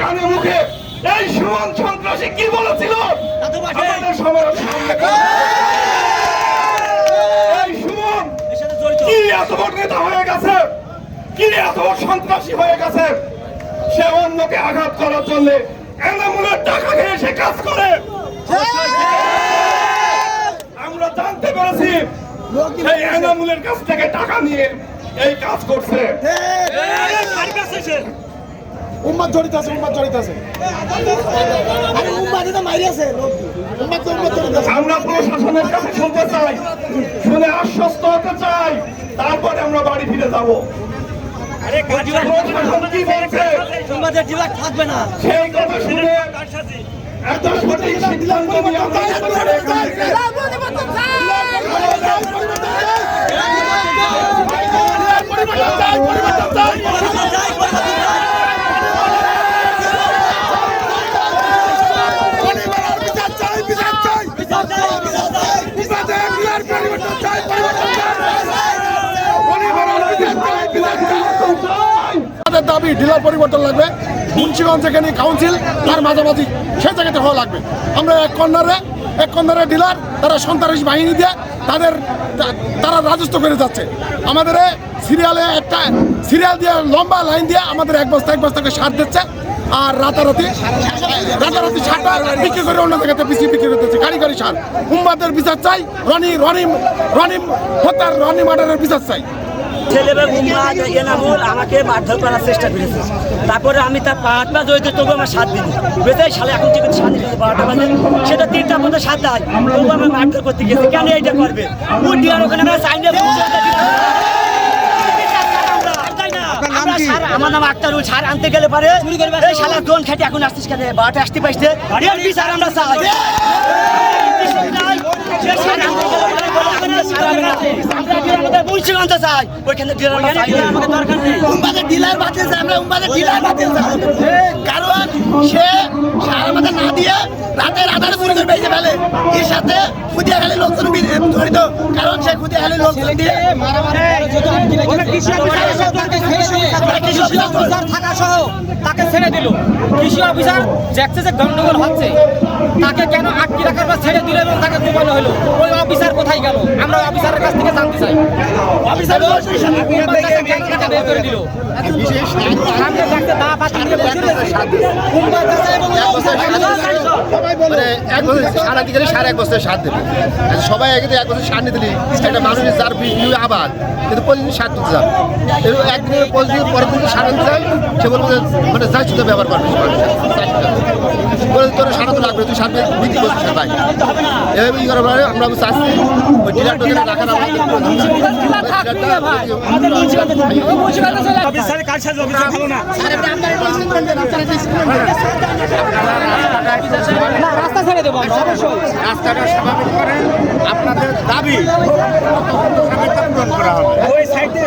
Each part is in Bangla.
কানে মুখে এই সুমন সন্ত্রাসী কি বলেছিল? আমাদের সবার সামনে এই সুমন কি এত বড় নেতা হয়ে গেছে? কি এত সন্ত্রাসী হয়ে গেছে? সে অন্যকে আঘাত করার জন্য এনামুলের টাকা খেয়ে সে কাজ করে। আমরা জানতে পেরেছি এনামুলের কাছ থেকে টাকা নিয়ে এই কাজ করছে। উম্মাদ জড়িত আছে উম্মাদ জড়িত আছে। আরে উম্মাদ এটা আছে উম্মাদ তো উম্মাদ জড়িত আছে। আমরা প্রশাসনের কাছে শুনতে চাই শুনে আশ্বস্ত হতে চাই তারপরে আমরা বাড়ি ফিরে যাব। তোমাদের থাকবে না। সেই কথা শুনে একটা সঠিক সিদ্ধান্ত নিয়ে দাবি, ডিলার পরিবর্তন লাগবে। মুন্সিগঞ্জ যেখানে কাউন্সিল, তার মাঝামাঝি সেই জায়গাতে হওয়া লাগবে। আমরা এক কর্নারে এক কর্নারে ডিলার, তারা সন্ত্রাসী বাহিনী দিয়ে তাদের, তারা রাজস্ব করে যাচ্ছে। আমাদের সিরিয়ালে একটা, সিরিয়াল দিয়ে লম্বা লাইন দিয়ে আমাদের এক বস্তা, এক বস্তাকে সার দিচ্ছে আর রাতারাতি রাতারাতি সারটা বিক্রি করে অন্য জায়গাতে পিছিয়ে বিক্রি করতেছে গাড়ি গাড়ি সার। উম্মাদের বিচার চাই, রনি রনি রনি হত্যার, রনি মার্ডারের বিচার চাই। ছেলে উম্মাদ এনামুল আমাকে মারধর করার চেষ্টা করেছে তারপরে আমি তার পাঁচ মাস হয়েছে তবু আমার সাত দিন বেঁচে সালে এখন থেকে সাত দিন বারোটা বাজে সেটা তিনটা পর্যন্ত সাত দেয় তবু আমার মারধর করতে গেছে কেন এইটা করবে ও ডিয়ার ওখানে আমরা সাইনে আমার নাম আক্তারুল সার আনতে গেলে পারে এই শালা দোন খেটে এখন আসছিস কেন বারোটা আসতে পাইছে বিচার আমরা চাই আনতে চাই। ওইখানে ডিলার চাই আমাদের দরকার নেই। উম্মাদের ডিলার বাতিলছে আমরা উম্মাদের ডিলার বাতিলছে কারণ সে সার না দিয়ে রাতের আধারে চুরি করে বেঁচে ফেলে। এর সাথে খুদিয়া খালি লোকজন জড়িত। কারণ সে খুদিয়া খালি লোকজন দিয়ে। থাকা সহ তাকে ছেড়ে দিল। কৃষি অফিসার দেখছে যে গন্ডগোল হচ্ছে। তাকে কেন আটকে রাখার পর ছেড়ে দিল এবং তাকে কোপানো হলো? ওই অফিসার কোথায় গেল? আমরা অফিসারের কাছ থেকে জানতে চাই। অফিসার বের করে দিল। সামনে মানে সার আনতে গেলে সাড়ে এক বছর সার দেবে। সবাই একে এক বছর সার নিতে একটা মানুষের যার বিক্রি আবাদ কিন্তু প্রতিদিন সার দিতে যাবে। একদিনের প্রতিদিন পরের দিন সার আনতে যায় সে বলব মানে যাই শুধু ব্যবহার করবে বলে তোর সার তো লাগবে তুই সার বিক্রি করছিস না ভাই। এভাবে ই করার আমরা চাচ্ছি ওই ডিলারটা যেন রাখার রাস্তা ছেড়ে দেবো আমরা অবশ্যই। রাস্তাটা স্বাভাবিক করে আপনাদের দাবি পূরণ করা হবে। ওই সাইডে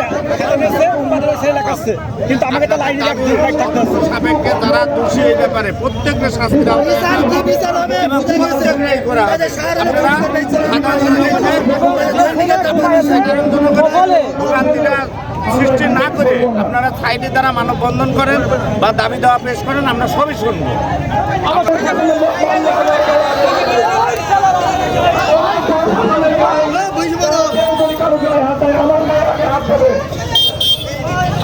কিন্তু আমাকে তো লাইনে সাবেককে তারা দোষী এই ব্যাপারে প্রত্যেকটা শাস্তি করা। ভোগান্তিটা সৃষ্টি না করে আপনারা সাইডে দ্বারা মানববন্ধন করেন বা দাবি দেওয়া পেশ করেন আমরা সবই শুনব।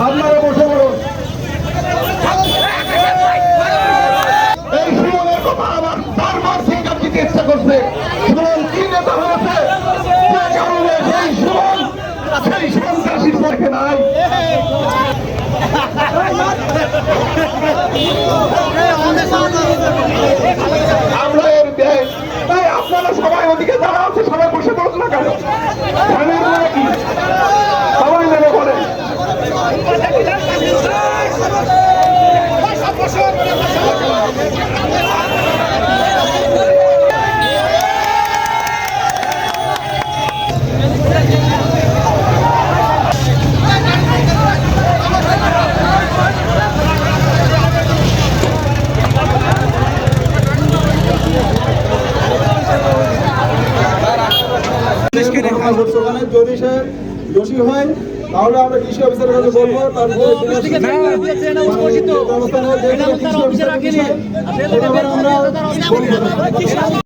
আপনারা বসে পড়ুন এই সুমনের কথা আমার বারবার স্বীকার দিতে ইচ্ছা করছে সুমন কি নেতা হয়েছে যে কারণে সেই সুমন সেই সন্ত্রাসীর পক্ষে নাই আমরা এর দেশ তাই আপনারা সবাই ওদিকে যারা আছে সবাই বসে পড়ুন না কেন ধানের নাকি সবাই নেমে পড়ে ওখানে। যদি সে দোষী হয় তাহলে আমরা কৃষি অফিসারের কাছে বলব সেটা আমরা বলব